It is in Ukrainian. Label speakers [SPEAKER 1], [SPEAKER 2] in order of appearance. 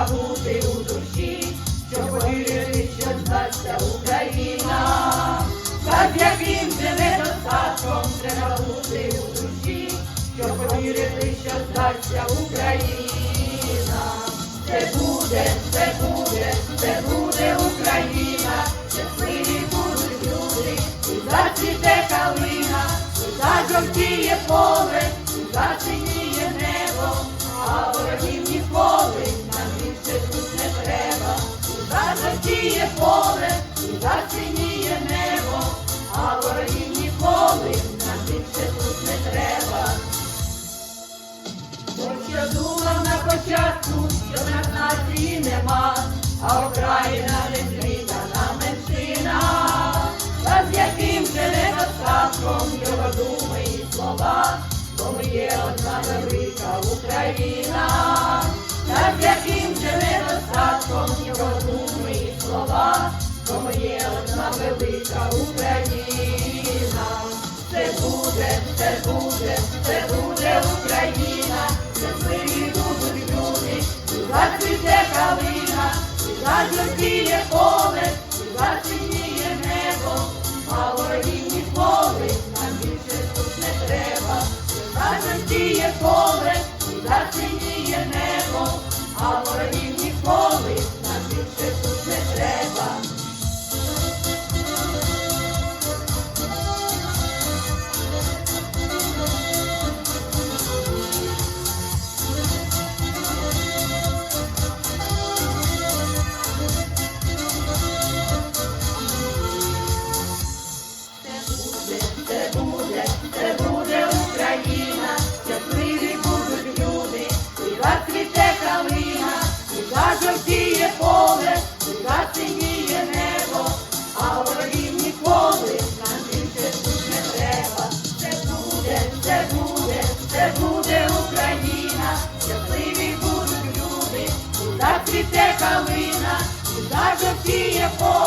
[SPEAKER 1] набути у душі, щоб повірити, що здасться Україна, та з яким же недостатком треба бути у душі, щоб повірити, що здасться Україна. Це буде, це буде, це буде Україна, щасливі будуть люди, і зацвіте калина, і зажовтіє поле, і засиніє а Україна не меншина, та з яким же недостатком його думи слова, бо ми є одна велика Україна, та з яким же недостатком його слова, бо є одна велика Україна. Це буде, це буде, це буде зажовтіє поле, і засиніє небо, а ворогів ніколи нам більше не треба, зажовтіє поле, і будуть